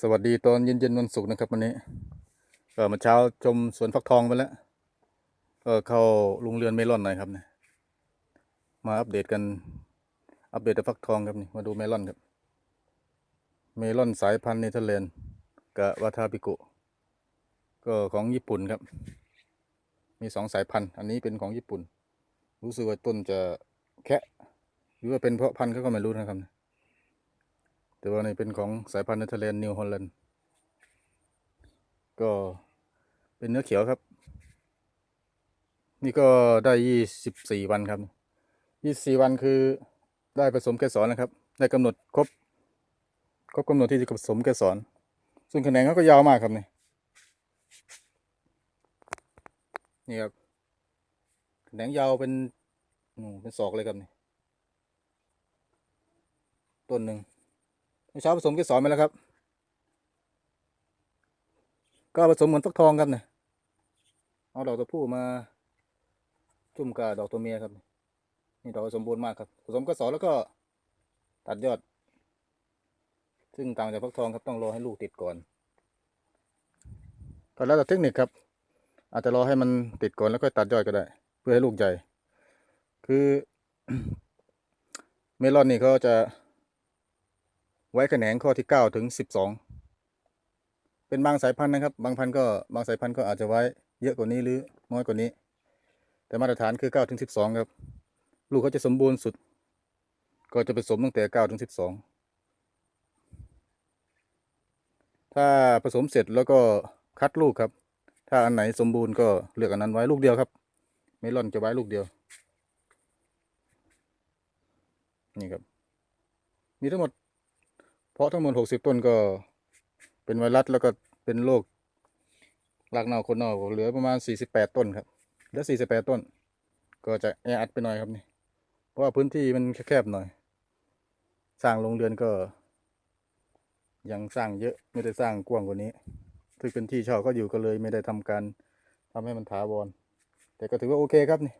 สวัสดีตอนเย็นๆวันศุกร์นะครับวันนี้ก็มาเช้าชมสวนฟักทองไปแล้วก็เข้าลุงเรือนเมลอนหน่อยครับเนี่ยมาอัปเดตกันอัปเดตฟักทองครับนี่มาดูเมลอนครับ เมลอนสายพันธุ์เนเธอร์แลนด์กับวาทาปิโกก็ของญี่ปุ่นครับ มีสองสายพันธุ์ อันนี้เป็นของญี่ปุ่น รู้สึกว่าต้นจะแคะหรือว่าเป็นเพราะพันธุ์เขาก็ไม่รู้นะครับ แต่ว่านี่เป็นของสายพันธุ์เนเธอร์แลนด์นิวฮอลแลนด์ก็เป็นเนื้อเขียวครับ นี่ก็ได้ยี่สิบสี่วันครับยี่สี่วันคือได้ผสมเกสรนะครับ ได้กำหนดครบครบกำหนดที่จะผสมเกสรซึ่งแขนงเขาก็ยาวมากครับนี่นี่ครับแขนงยาวเป็นเป็นศอกเลยครับนี่ต้นหนึ่ง เมื่อเช้าผสมเกสรไปแล้วครับ ก็ผสมเหมือนฟักทองครับเนี่ยเอาดอกตัวผู้มาจุ่มกับดอกตัวเมียครับ นี่ดอกสมบูรณ์มากครับ ผสมเกสรแล้วก็ตัดยอด ซึ่งต่างจากฟักทองครับต้องรอให้ลูกติดก่อนก็แล้วแต่เทคนิคครับ อาจจะรอให้มันติดก่อนแล้วก็ตัดยอดก็ได้ เพื่อให้ลูกใหญ่ คือเมลอนนี่เขาจะ ไว้แขนงข้อที่เก้าถึงสิบสองเป็นบางสายพันธุ์นะครับ บางพันธุ์ก็บางสายพันธุ์ก็อาจจะไว้เยอะกว่านี้หรือน้อยกว่านี้ แต่มาตรฐานคือเก้าถึงสิบสองครับ ลูกเขาจะสมบูรณ์สุด ก็จะผสมตั้งแต่เก้าถึงสิบสองถ้าผสมเสร็จแล้วก็คัดลูกครับ ถ้าอันไหนสมบูรณ์ก็เลือกอันนั้นไว้ลูกเดียวครับ เมลอนจะไว้ลูกเดียว นี่ครับ มีทั้งหมด เพราะทั้งหมดหกสิบต้นก็เป็นไวรัสแล้วก็เป็นโรครากเน่าคนเน่าเหลือประมาณสี่สิบแปดต้นครับเหลือสี่สิบแปดต้น ก็จะแออัดไปหน่อยครับนี่เพราะว่าพื้นที่มันแคบๆหน่อย สร้างโรงเรือนก็ ยังสร้างเยอะไม่ได้สร้างกว้างกว่านี้ซึ่งเป็นที่เช่าก็อยู่ก็เลยไม่ได้ทำการทำให้มันถาวรแต่ก็ถือว่าโอเคครับนี่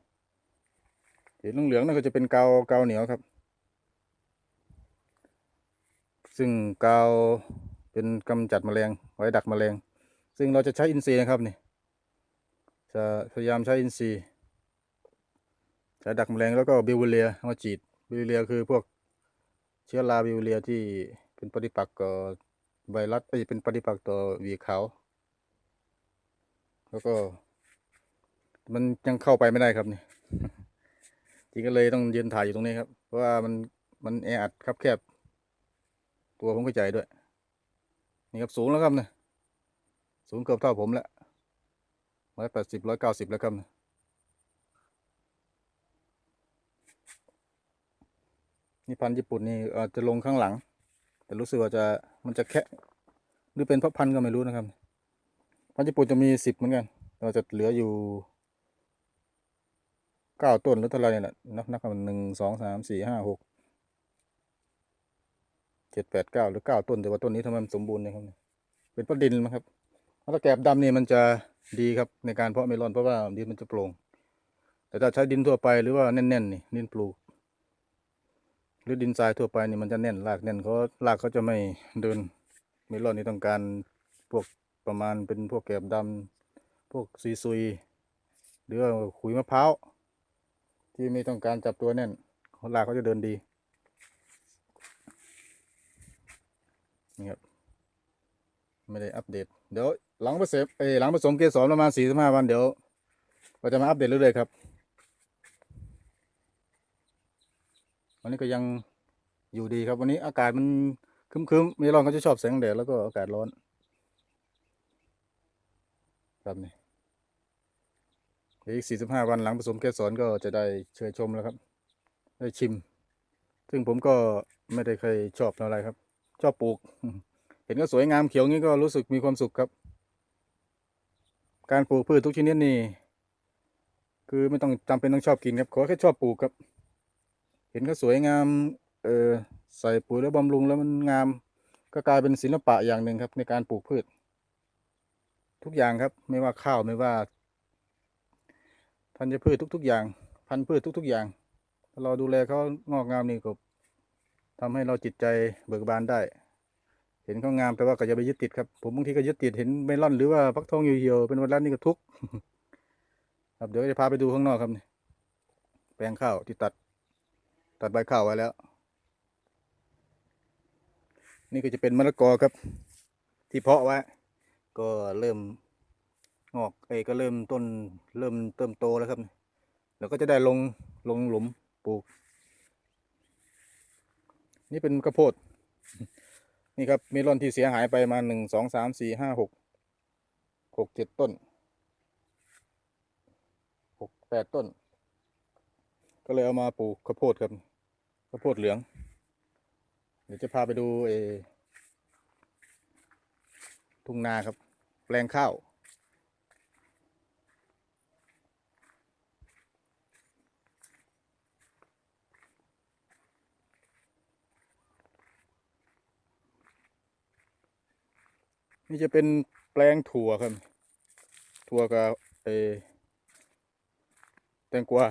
สีเหลืองๆนั่นก็จะเป็นเกาวกาเหนียวครับ ซึ่งกาวเป็นกำจัดแมลงไว้ดักแมลง ซึ่งเราจะใช้อินทรีย์นะครับนี่จะพยายามใช้อินทรีย์ใช้ดักแมลงแล้วก็บิวเลียมาฉีดบิวเลียคือพวกเชื้อราบิวเลียที่เป็นปฏิปักษ์ต่อไวรัสเอ้เป็นปฏิปักษ์ต่อวีขาวแล้วก็ มันยังเข้าไปไม่ได้ครับนี่จริงก็เลยต้องยืนถ่ายอยู่ตรงนี้ครับ เพราะว่ามันมันแออัดครับแคบ ตัวผมก็ใจด้วย นี่ครับสูงแล้วครับเนี่ยสูงเกือบเท่าผมแล้วร้อยแปดสิบร้อยเก้าสิบแล้วครับเนี่ยนี่พันธุ์ญี่ปุ่นนี่อาจจะลงข้างหลัง แต่รู้สึกว่าจะมันจะแคะหรือเป็นเพราะพันธุ์ก็ไม่รู้นะครับ พันธุ์ญี่ปุ่นจะมีสิบเหมือนกันเราจะเหลืออยู่เก้าต้นหรือเท่าไหรเนี่ยแหละนับนับกันหนึ่งสองสามสี่ห้าหก เจ็ดแปดเก้าหรือเก้าต้น แต่ว่าต้นนี้ทำไมมันสมบูรณ์เนี่ยครับเป็นเพระดินมั้งครับถ้าแกบดำนี่มันจะดีครับในการเพาะเมลอนเพราะว่าดินมันจะโปร่ง แต่ถ้าใช้ดินทั่วไปหรือว่าแน่นๆนี่ดินปลูก หรือดินทรายทั่วไปนี่มันจะแน่นรากแน่นเขารากเขาจะไม่เดินเมลอนนี่ต้องการพวกประมาณเป็นพวกแกบดำพวกซีซุย หรือว่าขุยมะพร้าวที่ไม่ต้องการจับตัวแน่นรากเขาจะเดินดี นี่ครับไม่ได้อัปเดต เดี๋ยวหลังผสมเอหลังผสมเกสรประมาณสี่สิบห้าวันเดี๋ยวเราจะมาอัปเดตเรื่อยๆครับวันนี้ก็ยังอยู่ดีครับ วันนี้อากาศมันคึมๆมีร้อนก็จะชอบแสงแดดแล้วก็อากาศร้อน ครับนี่เดี๋ยวอีกสี่สิบห้าวันหลังผสมเกสรก็จะได้เชยชมแล้วครับ ได้ชิม ซึ่งผมก็ไม่ได้เคยชอบเท่าไรครับ ชอบปลูก เห็นก็สวยงามเขียวงี้ก็รู้สึกมีความสุขครับ การปลูกพืชทุกชนิดนี่คือไม่ต้องจำเป็นต้องชอบกินครับขอแค่ชอบปลูกครับ เห็นก็สวยงามเออใส่ปุ๋ยแล้วบำรุงแล้วมันงาม ก็กลายเป็นศิลปะอย่างหนึ่งครับ ในการปลูกพืช ทุกอย่างครับไม่ว่าข้าวไม่ว่าธัญพืชทุก ๆ อย่าง พันธุ์พืชทุก ๆ อย่างถ้าเราดูแลเขางอกงามนี่ก็ ทำให้เราจิตใจเบิกบานได้ เห็นเขางามแต่ว่าก็อย่าไปยึดติดครับ ผมบางทีก็ยึดติดเห็นเมลอนหรือว่าฟักทองเหี่ยวๆเป็นวันรันนี่ก็ทุกข์ครับเดี๋ยวจะพาไปดูข้างนอกครับนี่แปลงข้าวที่ตัด ตัดใบข้าวไว้แล้ว นี่ก็จะเป็นมะละกอครับ ที่เพาะไว้ก็เริ่มงอกเอ้ก็เริ่มต้นเริ่มเติมโตแล้วครับ แล้วก็จะได้ลงลงหลุมปลูก นี่เป็นข้าวโพด นี่ครับเมลอนที่เสียหายไปมาหนึ่งสองสามสี่ห้าหกหกเจ็ดต้นหกแปดต้น ก็เลยเอามาปลูกข้าวโพดครับข้าวโพดเหลือง เดี๋ยวจะพาไปดูเอทุ่งนาครับ แปลงข้าว นี่จะเป็นแปลงถั่วครับ ถั่วกับเอแตงกวา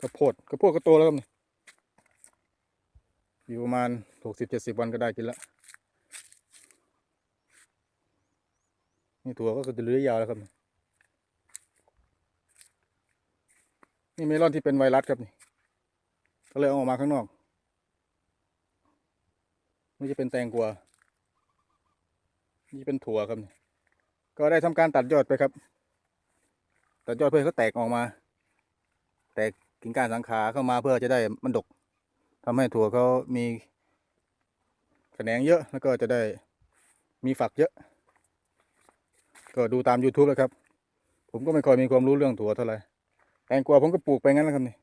ข้าวโพดข้าวโพดก็โตแล้วครับนี่อยู่ประมาณหกสิบเจ็ดสิบวันก็ได้กินแล้วนี่ถั่วก็จะเลื้อยยาวแล้วครับ นี่เมลอนที่เป็นไวรัสครับนี่ก็เลยเอาออกมาข้างนอกนี่จะเป็นแตงกวา นี่เป็นถั่วครับนี่ก็ได้ทำการตัดยอดไปครับ ตัดยอดเพื่อเขาแตกออกมา แตกกิ่งก้านสังขาเข้ามาเพื่อจะได้มันดกทำให้ถั่วเขามีแขนงเยอะแล้วก็จะได้มีฝักเยอะ ก็ดูตาม YouTube แล้วครับ ผมก็ไม่ค่อยมีความรู้เรื่องถั่วเท่าไหร่แตงกวาผมก็ปลูกไปงั้นแหละครับนี่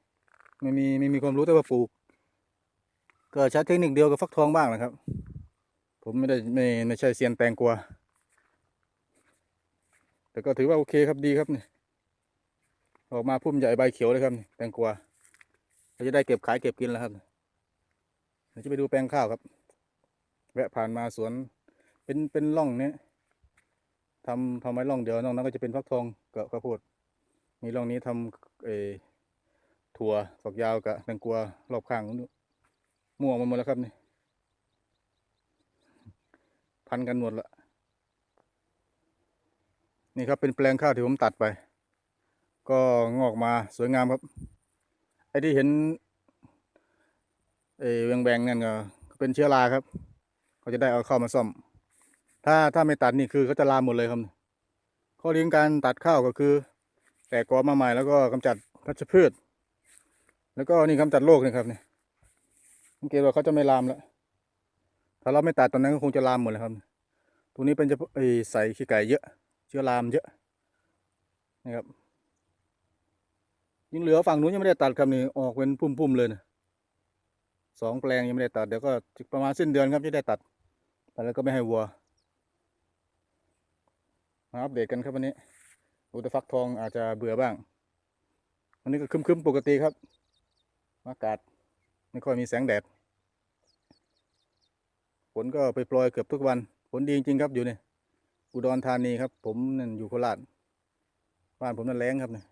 ไม่มีไม่มีความรู้แต่ว่าปลูก ก็ใช้เทคนิคเดียวกับฟักทองบ้างนะครับ ผมไม่ได้ไม่ไม่ใช่เซียนแตงกวาแต่ก็ถือว่าโอเคครับดีครับนี่ออกมาพุ่มใหญ่ใบเขียวเลยครับแตงกวาเราจะได้เก็บขายเก็บกินแล้วครับเดี๋ยวจะไปดูแปลงข้าวครับ แวะผ่านมาสวน เป็นเป็นร่องเนี้ยทำทำไว้ร่องเดียวนอกนั้นก็จะเป็นฟักทองกับข้าวโพดมีร่องนี้ทำเอถั่วฝักยาวกับแตงกวารอบข้างนู้นม่วมาหมดแล้วครับนี่ พันกันหมดละนี่ครับเป็นแปลงข้าวที่ผมตัดไป ก็งอกมาสวยงามครับ ไอ้ที่เห็นเออแบงนั่นก็เป็นเชื้อราครับเขาจะได้เอาเข้ามาซ่อม ถ้าถ้าไม่ตัดนี่คือเขาจะลามหมดเลยครับข้อดีของการตัดข้าวก็คือ แตกกอมาใหม่แล้วก็กำจัดพัชพืช แล้วก็นี่กำจัดโรคนี่ครับนี่สังเกตว่าเขาจะไม่ลามแล้ว ถ้าเราไม่ตัดตอนนั้นก็คงจะลามหมดเลยครับ ตรงนี้เป็นจะใส่ขี้ไก่เยอะ เชื้อรามเยอะนะครับยังเหลือฝั่งนู้นยังไม่ได้ตัดครับนี่ออกเป็นพุ่มๆเลยนะสองแปลงยังไม่ได้ตัดเดี๋ยวก็ประมาณสิ้นเดือนครับจะได้ตัดแต่แล้วก็ไม่ให้วัวมาอัปเดตกันครับวันนี้อุตฟักทองอาจจะเบื่อบ้าง วันนี้ก็คึมๆปกติครับ อากาศไม่ค่อยมีแสงแดด ฝนก็ไปปล่อยเกือบทุกวันฝนดีจริงครับอยู่เนี่ยอุดรธานีครับ ผมนั่นอยู่โคราชบ้านผมนั่นแรงครับเนี่ย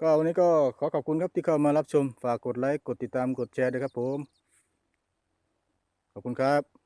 ก็วันนี้ก็ขอขอบคุณครับที่เข้ามารับชม ฝากกดไลค์กดติดตามกดแชร์ด้วยครับผม ขอบคุณครับ